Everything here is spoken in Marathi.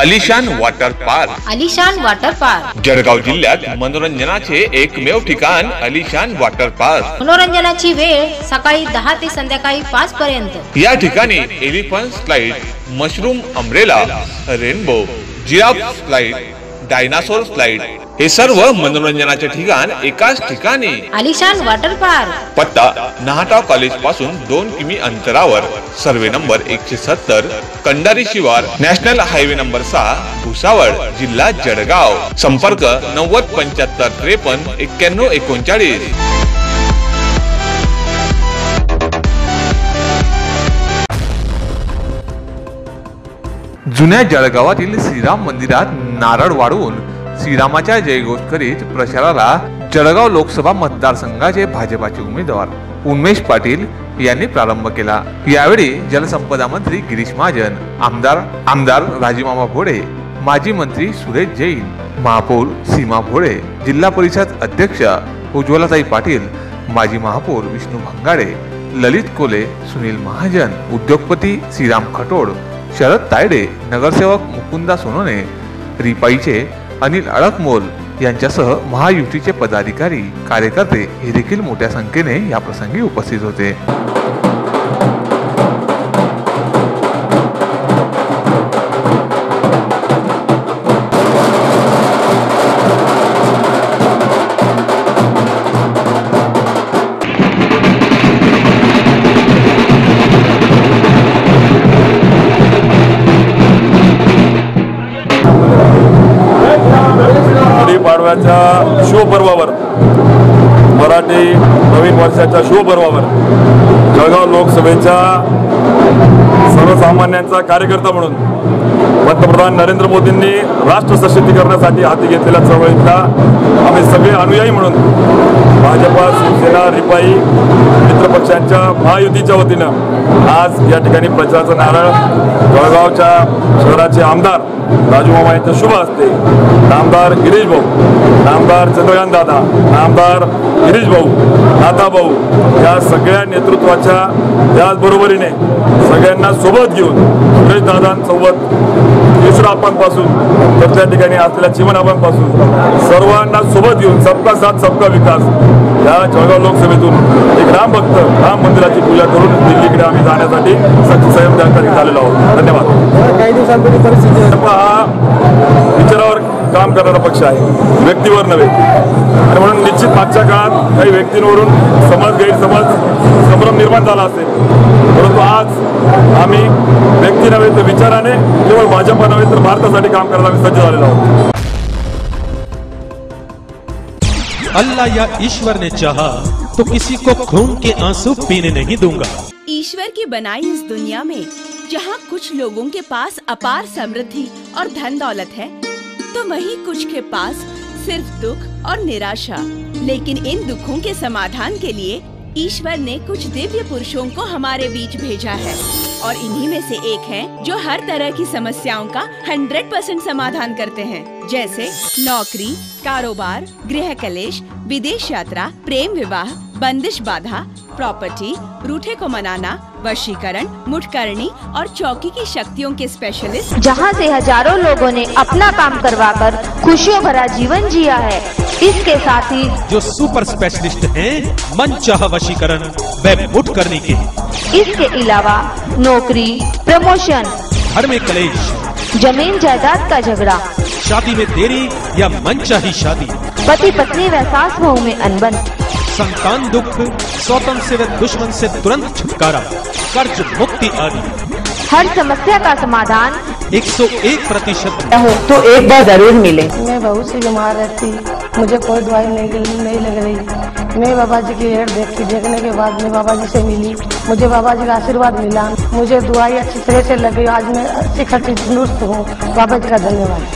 Alishan water park Alishan water park Jalgaon जिल्ह्यात मनोरंजनाचे एकमेव ठिकाण अलिशान वॉटर पार्क मनोरंजनाची वेळ सकाळी दहा ते संध्याकाळी पाच पर्यंत. या ठिकाणी elephant slide mushroom umbrella rainbow giraffe slide dinosaur slide हे सर्व मनोरंजनाचे ठिकाण एकाच ठिकाणी. Alishan water park. पत्ता नाहटा कॉलेजपासून दोन किमी अंतरावर. सर्वे नंबर एकशे सत्तर कंडारी शिवार नॅशनल हायवे नंबर सहा भुसावळ जिल्हा जळगाव. संपर्क नव्वद पंच्याहत्तर त्रेपन्न एक्क्याण्णव एकोणचाळीस. जुन्या जळगावातील श्रीराम मंदिरात नारळ वाढवून श्रीरामाच्या जयघोष करीत प्रचाराला जळगाव लोकसभा मतदारसंघाचे भाजपाचे उमेदवार उन्मेष पाटील यांनी प्रारंभ केला. यावेळी जलसंपदा मंत्री गिरीश महाजन आमदार आमदार राजीमामा भोडे माजी मंत्री सुरेश जैन महापौर सीमा भोळे जिल्हा परिषद अध्यक्ष उज्ज्वलाताई पाटील माजी महापौर विष्णू भंगाडे ललित कोले सुनील महाजन उद्योगपती श्रीराम खटोड शरद तायडे नगरसेवक मुकुंदा सोनोने रिपाईचे अनिल अळकमोल यांच्यासह महायुतीचे पदाधिकारी कार्यकर्ते हे देखील मोठ्या संख्येने या प्रसंगी उपस्थित होते. गुढीपाडव्याच्या शिवपर्वावर मराठी नवीन वर्षाच्या शिवपर्वावर जळगाव लोकसभेच्या सर्वसामान्यांचा कार्यकर्ता म्हणून पंतप्रधान नरेंद्र मोदींनी राष्ट्र सशक्तीकरणासाठी हाती घेतलेल्या चळवळीतला आम्ही सगळे अनुयायी म्हणून भाजपा शिवसेना रिपाई मित्रपक्षांच्या महायुतीच्या वतीनं आज या ठिकाणी प्रचाराचा नारळ जळगावच्या शहराचे आमदार राजू मामा यांच्या शुभ हस्ते नामदार गिरीश भाऊ नामदार चंद्रकांत दादा नामदार गिरीश भाऊ नाथा भाऊ या सगळ्या नेतृत्वाच्या त्याचबरोबरीने सगळ्यांना सोबत घेऊन सुरेश दादांसोबत येशूरापांपासून तर त्या ठिकाणी असलेल्या चिमनाबांपासून सर्वांना सोबत घेऊन सबका साथ सबका विकास या जळगाव लोकसभेतून एक राम भक्त राम मंदिराची पूजा करून दिल्लीकडे आम्ही जाण्यासाठी संयम त्यासाठी झालेलो आहोत. धन्यवाद. काही दिवसांपूर्वी परिस्थिती हा विचारावर काम करणारा पक्ष आहे. व्यक्तीवर नव्हे. आणि म्हणून निश्चित मागच्या काळात काही व्यक्तींवरून समज गैरसमज संभ्रम निर्माण झाला असेल. परंतु आज आम्ही व्यक्ती नव्हे तर विचाराने केवळ भाजपा नव्हे तर भारतासाठी काम करायला आम्ही सज्ज झालेलो आहोत. अल्लाह या ईश्वर ने चाहा तो किसी को खून के आंसू पीने नहीं दूंगा। ईश्वर की बनाई इस दुनिया में जहाँ कुछ लोगों के पास अपार समृद्धि और धन दौलत है तो वहीं कुछ के पास सिर्फ़ दुख और निराशा। लेकिन इन दुखों के समाधान के लिए ईश्वर ने कुछ दिव्य पुरुषों को हमारे बीच भेजा है। और इन्हीं में से एक है जो हर तरह की समस्याओं का 100 परसेंट समाधान करते हैं। जैसे नौकरी, कारोबार, गृह कलेश, विदेश यात्रा, प्रेम विवाह, बंदिश बाधा प्रॉपर्टी रूठे को मनाना वशीकरण मुठकरणी और चौकी की शक्तियों के स्पेशलिस्ट जहाँ से हज़ारों लोगों ने अपना काम करवाकर खुशियों भरा जीवन जिया है इसके साथ ही जो सुपर स्पेशलिस्ट हैं मन चाह वशीकरण व मुठ करने के इसके अलावा नौकरी प्रमोशन घर में कलेश ज़मीन जायदाद का झगड़ा शादी में देरी या मन चाही शादी। पति पत्नी व सास बहू में अनबन। संतान दुख स्वतंत्र से व दुश्मन से तुरंत छुटकारा कर्ज मुक्ति आदि। हर समस्या का समाधान। 101 प्रतिशत। हो तो एक बार ज़रूर मिले। मैं बहुत सी बीमार रहती मुझे कोई दवाई नहीं नहीं लग रही। मैं बाबा जी की एड देखी देखने के बाद मैं बाबा जी से मिली। मुझे बाबा जी का आशीर्वाद मिला। मुझे दवाई अच्छी तरह से लगी। आज मैं अच्छी खासी दुरुस्त हूँ। बाबा जी का धन्यवाद।